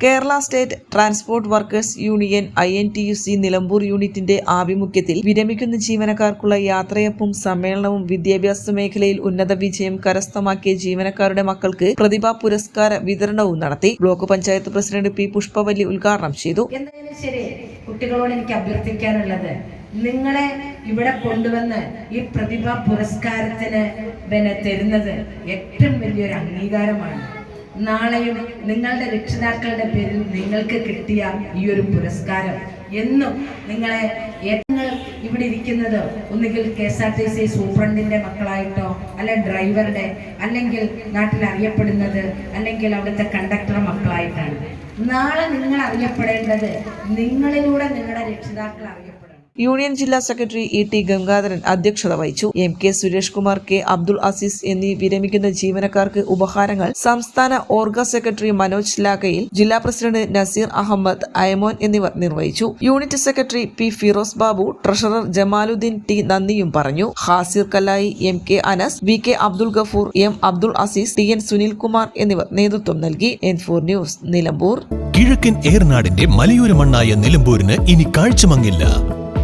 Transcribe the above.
Kerala state transport workers union I N T U C Nilambur യൂണിറ്റിന്റെ ആഭിമുഖ്യത്തിൽ വിരമിക്കുന്ന ജീവനക്കാർക്കുള്ള യാത്രയപ്പും സമ്മേളനവും വിദ്യാഭ്യാസ മേഖലയിൽ ഉന്നത വിജയം കരസ്ഥമാക്കിയ ജീവനക്കാരുടെ മക്കൾക്ക് പ്രതിഭാ പുരസ്കാര വിതരണവും നടത്തി. Block panchayat president P Pushpavalli ഉദ്ഘാടനം ചെയ്തു. കുട്ടികളോട് എനിക്ക് അഭ്യർത്ഥിക്കാനുള്ളത് നിങ്ങളെ ഇവിടെ കൊണ്ടുവന്ന് ഈ പ്രതിഭാ പുരസ്കാരത്തിന് തരുന്നത് ഏറ്റവും വലിയൊരു അംഗീകാരമാണ്. നാളെയും നിങ്ങളുടെ രക്ഷിതാക്കളുടെ പേരിൽ നിങ്ങൾക്ക് കിട്ടിയ ഈ ഒരു പുരസ്കാരം. എന്നും നിങ്ങളെ നിങ്ങൾ ഇവിടെ ഇരിക്കുന്നത് ഒന്നുകിൽ K S R T C സൂപ്രണ്ടിന്റെ മക്കളായിട്ടോ അല്ലെ ഡ്രൈവറുടെ അല്ലെങ്കിൽ നാട്ടിൽ അറിയപ്പെടുന്നത് അല്ലെങ്കിൽ അവിടുത്തെ കണ്ടക്ടർ മക്കളായിട്ടാണ്. നാളെ നിങ്ങൾ അറിയപ്പെടേണ്ടത് നിങ്ങളിലൂടെ നിങ്ങളുടെ രക്ഷിതാക്കൾ അറിയപ്പെടണം. യൂണിയൻ ജില്ലാ സെക്രട്ടറി ഇ ടി ഗംഗാധരൻ അധ്യക്ഷത വഹിച്ചു. M K Suresh Kumar K Abdul Aziz എന്നീ വിരമിക്കുന്ന ജീവനക്കാർക്ക് ഉപഹാരങ്ങൾ സംസ്ഥാന ഓർഗ സെക്രട്ടറി മനോജ് ലാക്കയിൽ ജില്ലാ പ്രസിഡന്റ് നസീർ അഹമ്മദ് അയമോൻ എന്നിവർ നിർവഹിച്ചു. Unit secretary P Firoz Babu treasurer Jamaluddin T നന്ദിയും പറഞ്ഞു. Hasir Kalayi M K Anas V K Abdul Gafoor M Abdul Aziz T N Sunilkumar എന്നിവർ നേതൃത്വം നൽകി. N four news Nilambur. കിഴക്കൻ ഏർനാടിന്റെ മലയോര മണ്ണായ നിലമ്പൂരിന് ഇനി കാഴ്ചമങ്ങില്ല.